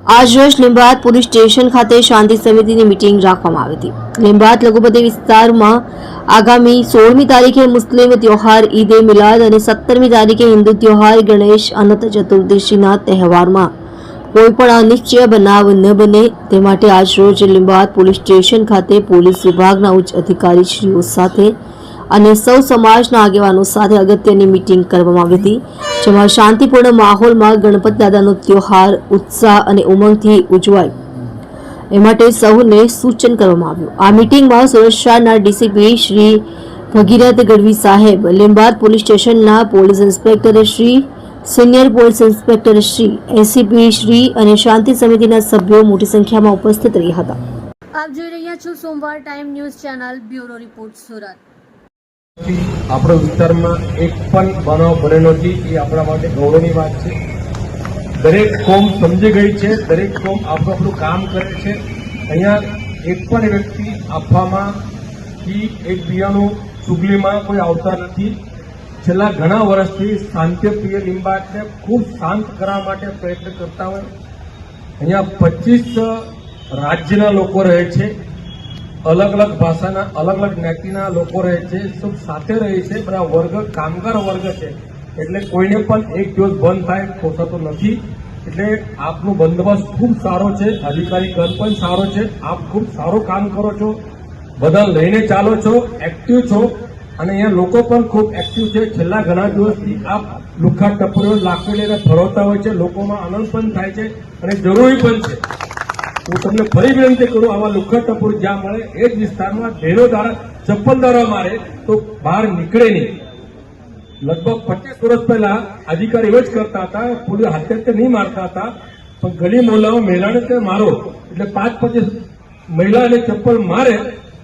આજરોજ Limbad police station ખાતે શાંતિ સમિતિની મિટિંગ રાખવામાં આવી હતી. લીંબાદ લઘુપતિ વિસ્તારમાં આગામી સોળમી તારીખે મુસ્લિમ ત્યોહાર, ઈદે મિલાદ અને સત્તરમી તારીખે હિન્દુ ત્યોહાર, ગણેશ, અનંત ચતુર્દશીના તહેવારમાં કોઈ પણ અનિશ્ચય બનાવ ન બને. તે માટે આજરોજ લીંબાદ પોલીસ સ્ટેશન ખાતે પોલીસ વિભાગના ઉચ્ચ અધિકારીશ્રીઓ સાથે અને સૌ સમાજના આગેવાનો સાથે અગત્યની મિટિંગ કરવામાં આવી હતી, જેમાં શાંતિપૂર્ણ માહોલમાં ગણપત દાદાનો ત્યોહાર, ઉત્સાહ અને ઉમંગથી ઉજવાય. એ માટે સૌને સૂચન કરવામાં આવ્યું. આ મિટિંગમાં સુરક્ષાના ડીસીપી શ્રી ભગીરથ ગઢવી સાહેબ લીંબાદ પોલીસ સ્ટેશનના police inspector Shri, senior police inspector Shri ACP Shri અને શાંતિ સમિતિના સભ્યો મોટી સંખ્યામાં ઉપસ્થિત રહ્યા હતા. આપ જોઈ રહ્યા છો સોમવાર time news channel, bureau report Surat. આપણા વિસ્તારમાં એક પણ બનાવ બનેલો નથી, એ આપણા માટે ગૌરવની વાત છે. દરેક કોમ સમજી ગઈ છે, દરેક કોમ આપણું આપણું કામ કરે છે. અહીંયા એક પણ વ્યક્તિ આપવામાં કે એકબીજાનું ચુગલીમાં કોઈ આવતા નથી. છેલ્લા ઘણા વર્ષથી શાંતિપ્રિય લીંબાટને ખૂબ શાંત કરવા માટે પ્રયત્ન કરતા હોય. અહીંયા પચીસ રાજ્યના લોકો રહે છે. અલગ અલગ ભાષાના, અલગ અલગ જ્ઞાતિના લોકો રહે છે સબ સાથે રહે છે બધા વર્ગ કામગાર વર્ગ છે. એટલે કોઈને પણ એક દિવસ બંધ થાય, પોસાતો નથી. એટલે આપનો બંદોબસ્ત ખૂબ સારો છે, અધિકારી ગણ પણ સારો છે, આપ ખૂબ સારું કામ કરો છો, બધા લઈને ચાલો છો એક્ટિવ છો. અને અહીંયા લોકો પણ ખૂબ એક્ટિવ છે. છેલ્લા ઘણા દિવસથી આપ લુખા ટપરીઓ લાકડી લઈને ફરવતા હોય છે, લોકોમાં આનંદ પણ થાય છે અને જરૂરી પણ છે. હું તમને ફરી વિનંતી કરું આવા લુખ્ખા ટપોર જ્યાં મળે એ જ વિસ્તારમાં ઢેરો દ્વારા ચપ્પલ દ્વારા મારે તો બહાર નીકળે નહીં. લગભગ પચીસ વર્ષ પહેલા અધિકારી એવો જ કરતા હતા પોલીસ હાથે નહીં મારતા હતા પણ ગલી મોહલ્લામાં મહિલાને તે મારો. એટલે પાંચ પચીસ મહિલાને ચપ્પલ મારે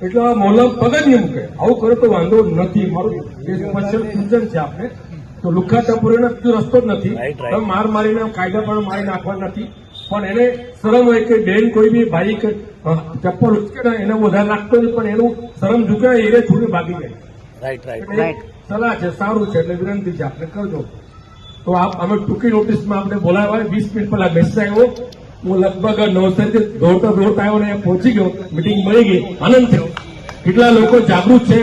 એટલે આ મોહલ્લા પગ જ નહીં મૂકે. આવું કરે તો વાંધો નથી. મારું સ્પેશિયલ સૂચન છે આપણે તો લુખા ટપોરીનો રસ્તો જ નથી. માર મારીને કાયદા પણ મારી નાખવા નથી. પણ એને શરમ હોય કે બેન કોઈ બી ભાઈ કે ચપ્પલ ઉચકે ને એને વધારે લાગતો નહીં પણ એનું શરમ ઝૂકે એને છોડી ભાગી જાય. રાઈટ રાઈટ રાઈટ સલાહ છે સારું છે એટલે વિનંતી છે આપણે કરજો. તો આપ અમે ટૂંકી નોટિસમાં આપણે બોલાવ્યા વીસ મિનિટ પહેલા મેસેજ આવ્યો હું લગભગ નવસારીથી દોડતો દોડતો આવ્યો ને પહોંચી ગયો. મિટિંગ મળી ગઈ. આનંદ થયો. કેટલા લોકો જાગૃત છે?